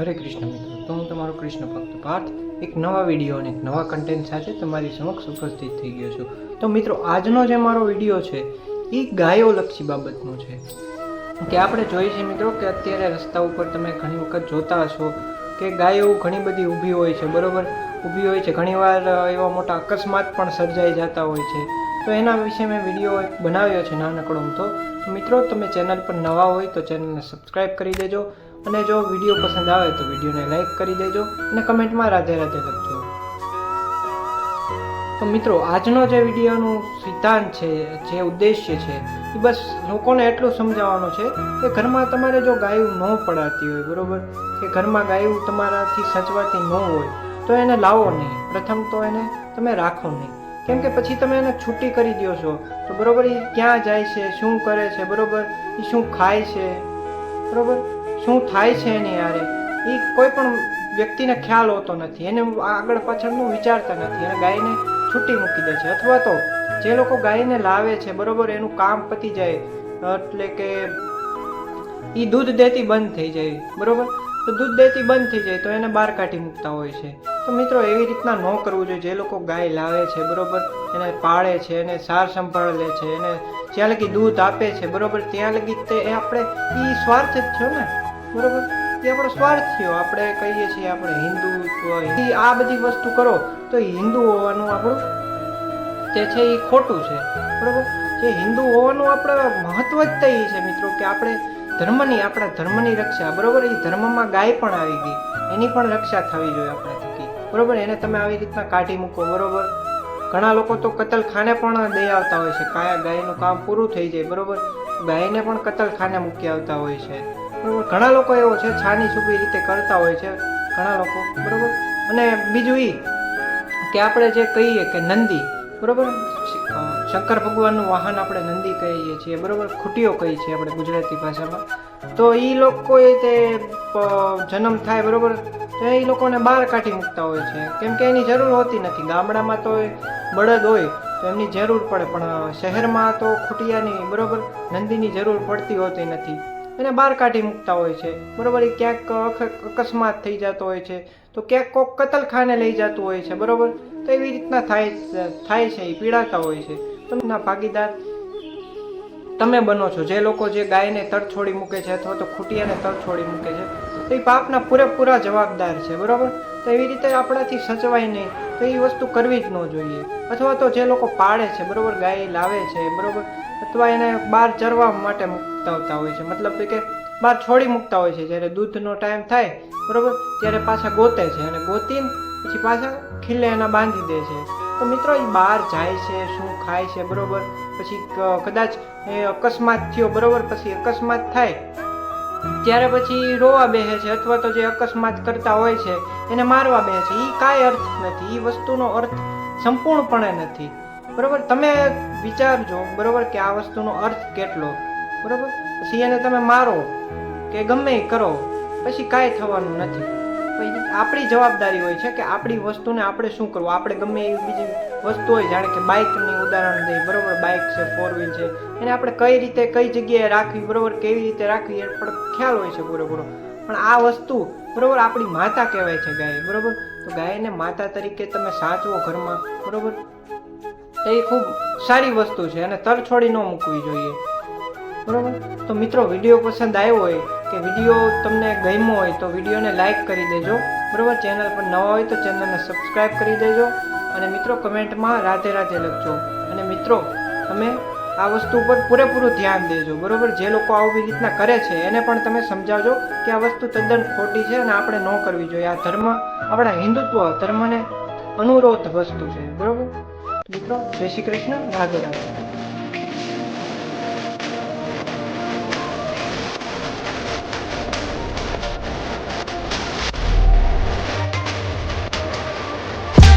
હરે કૃષ્ણ મિત્રો, તો હું તમારો કૃષ્ણ ભક્ત પાર્થ, એક નવા વીડિયો અને એક નવા કન્ટેન્ટ સાથે તમારી સમક્ષ ઉપસ્થિત થઈ ગયો છું. તો મિત્રો, આજનો જે મારો વીડિયો છે, એ ગાયોલક્ષી બાબતનો છે. કે આપણે જોઈએ છીએ મિત્રો કે અત્યારે રસ્તા ઉપર તમે ઘણી વખત જોતા હશો કે ગાયો ઘણી બધી ઊભી હોય છે, બરોબર? ઊભી હોય છે. ઘણીવાર એવા મોટા અકસ્માત પણ સર્જાઈ જતા હોય છે. તો એના વિશે મેં વીડિયો એક બનાવ્યો છે નાનકડો તો મિત્રો, તમે ચેનલ પર નવા હોય તો ચેનલને સબસ્ક્રાઈબ કરી દેજો. અને જો વીડિયો પસંદ આવે તો વિડીયોને લાઈક કરી દેજો અને કમેન્ટમાં રાધે રાધે લખજો. તો મિત્રો, આજનો જે વિડીયોનું સિદ્ધાંત છે, જે ઉદ્દેશ્ય છે, એ બસ લોકોને એટલું સમજાવવાનું છે કે ઘરમાં તમારે જો ગાયું ન પડાતી હોય, બરાબર? કે ઘરમાં ગાયું તમારાથી સચવાતી ન હોય, તો એને લાવો નહીં. પ્રથમ તો એને તમે રાખો નહીં. કેમ કે પછી તમે એને છૂટી કરી દો છો. તો બરોબર, એ ક્યાં જાય છે, શું કરે છે, બરાબર? એ શું ખાય છે, બરોબર? શું થાય છે એની યારે? એ કોઈ પણ વ્યક્તિને ખ્યાલ હોતો નથી. એને આગળ પાછળનું વિચારતા નથી. અને ગાયને છૂટી મૂકી દે છે. અથવા તો જે લોકો ગાયને લાવે છે, બરોબર, એનું કામ પતી જાય, એટલે કે એ દૂધ દેતી બંધ થઈ જાય, બરોબર? તો દૂધ દેતી બંધ થઈ જાય, તો એને બહાર કાઢી મૂકતા હોય છે. તો મિત્રો, એવી રીતના ન કરવું જોઈએ. જે લોકો ગાય લાવે છે, બરોબર, એને પાળે છે, એને સાર સંભાળ લે છે, એને જ્યાં લગી દૂધ આપે છે, બરોબર, ત્યાં લગી તે આપણે એ સ્વાર્થ જ થયો ને? બરોબર? તે આપણો સ્વાર્થ થયો. આપણે કહીએ છીએ આપણે હિન્દુ આ બધી વસ્તુ કરો, તો હિન્દુ હોવાનું આપણું તે છે એ ખોટું છે. બરોબર? જે હિન્દુ હોવાનું આપણે મહત્વ જ થઈ છે મિત્રો, કે આપણે ધર્મની, આપણા ધર્મની રક્ષા. બરોબર? એ ધર્મમાં ગાય પણ આવી ગઈ. એની પણ રક્ષા થવી જોઈએ આપણે થકી. બરોબર? એને તમે આવી રીતના કાઢી મૂકો, બરોબર? ઘણા લોકો તો કતલખાને પણ દઈ આવતા હોય છે. કાયા ગાયનું કામ પૂરું થઈ જાય, બરોબર? ગાયને પણ કતલખાને મૂકી આવતા હોય છે. બરોબર? ઘણા લોકો એવો છે, છાની છુપી રીતે કરતા હોય છે, ઘણા લોકો, બરોબર? અને બીજું એ કે આપણે જે કહીએ કે નંદી, બરોબર? શંકર ભગવાનનું વાહન આપણે નંદી કહીએ છીએ, બરોબર? ખૂટીઓ કહીએ છીએ આપણે ગુજરાતી ભાષામાં. તો એ લોકોએ તે જન્મ થાય, બરોબર? તો એ લોકોને બહાર કાઢી મૂકતા હોય છે. કેમ કે એની જરૂર હોતી નથી. ગામડામાં તો બળદ હોય, તો એમની જરૂર પડે. પણ શહેરમાં તો ખૂટિયાની, બરોબર? નંદીની જરૂર પડતી હોતી નથી. એને બહાર કાઢી મૂકતા હોય છે. બરાબર? એ ક્યાંક અકસ્માત થઈ જતો હોય છે. તો ક્યાંક કોક કતલખાને લઈ જતું હોય છે. બરાબર? તો એવી રીતના થાય થાય છે. એ પીડાતા હોય છે. તમના ભાગીદાર, તમે બનો છો. જે લોકો જે ગાયને તર છોડી મૂકે છે અથવા તો ખૂટિયાને તર છોડી મૂકે છે, તો એ પાપના પૂરેપૂરા જવાબદાર છે. બરાબર? તો એવી રીતે આપણાથી સચવાય નહીં તો એ વસ્તુ કરવી જ ન જોઈએ. અથવા તો જે લોકો પાળે છે. બરાબર? ગાય લાવે છે. બરોબર? અથવા એને બહાર ચરવા માટે મૂકતા આવતા હોય છે. મતલબ કે બહાર છોડી મૂકતા હોય છે. જ્યારે દૂધનો ટાઈમ થાય, બરોબર? ત્યારે પાછા ગોતે છે અને ગોતીને પછી પાછા ખીલે એના બાંધી દે છે. તો મિત્રો એ બહાર જાય છે, શું ખાય છે, બરોબર? પછી કદાચ એ અકસ્માત થયો, બરોબર? પછી અકસ્માત થાય, ત્યારે પછી રોવા બેસે છે અથવા તો જે અકસ્માત કરતા હોય છે, એને મારવા બેસે છે. એ કાંઈ અર્થ નથી. એ વસ્તુનો અર્થ સંપૂર્ણપણે નથી. બરોબર? તમે વિચારજો, બરોબર, કે આ વસ્તુનો અર્થ કેટલો? બરોબર? એને તમે મારો, કે ગમે એ કરો. પછી કાંઈ થવાનું નથી. પછી આપણી જવાબદારી હોય છે કે આપણી વસ્તુને આપણે શું કરવું? આપણે ગમે એવી બીજી વસ્તુ હોય, જાણે કે બાઇકની ઉદાહરણ દઈએ. બરોબર? બાઇક છે ફોર વ્હીલ છે. એને આપણે કઈ રીતે, કઈ જગ્યાએ રાખવી? બરોબર? કેવી રીતે રાખવી? એ પણ ખ્યાલ હોય છે પૂરેપૂરો. પણ આ વસ્તુ, બરોબર, આપણી માતા કહેવાય છે ગાય. બરોબર? તો ગાયને માતા તરીકે તમે સાચવો ઘરમાં. બરોબર? એ ખૂબ સારી વસ્તુ છે અને તર છોડી ન મૂકવી જોઈએ. બરાબર? તો મિત્રો, વીડિયો પસંદ આવ્યો હોય કે વીડિયો તમને ગમ્યો હોય તો વિડીયોને લાઇક કરી દેજો. બરાબર? ચેનલ પર નવા હોય તો ચેનલને સબસ્ક્રાઈબ કરી દેજો અને મિત્રો, કમેન્ટમાં રાધે રાધે લખજો. અને મિત્રો, તમે આ વસ્તુ ઉપર પૂરેપૂરું ધ્યાન દેજો. બરાબર? જે લોકો આવી રીતના કરે છે, એને પણ તમે સમજાવજો કે આ વસ્તુ તદ્દન ખોટી છે અને આપણે ન કરવી જોઈએ. આ ધર્મ, આપણા હિન્દુત્વ ધર્મને અનુરોધ વસ્તુ છે. બરોબર? મિત્રો જય શ્રી કૃષ્ણ રાધે રાધે.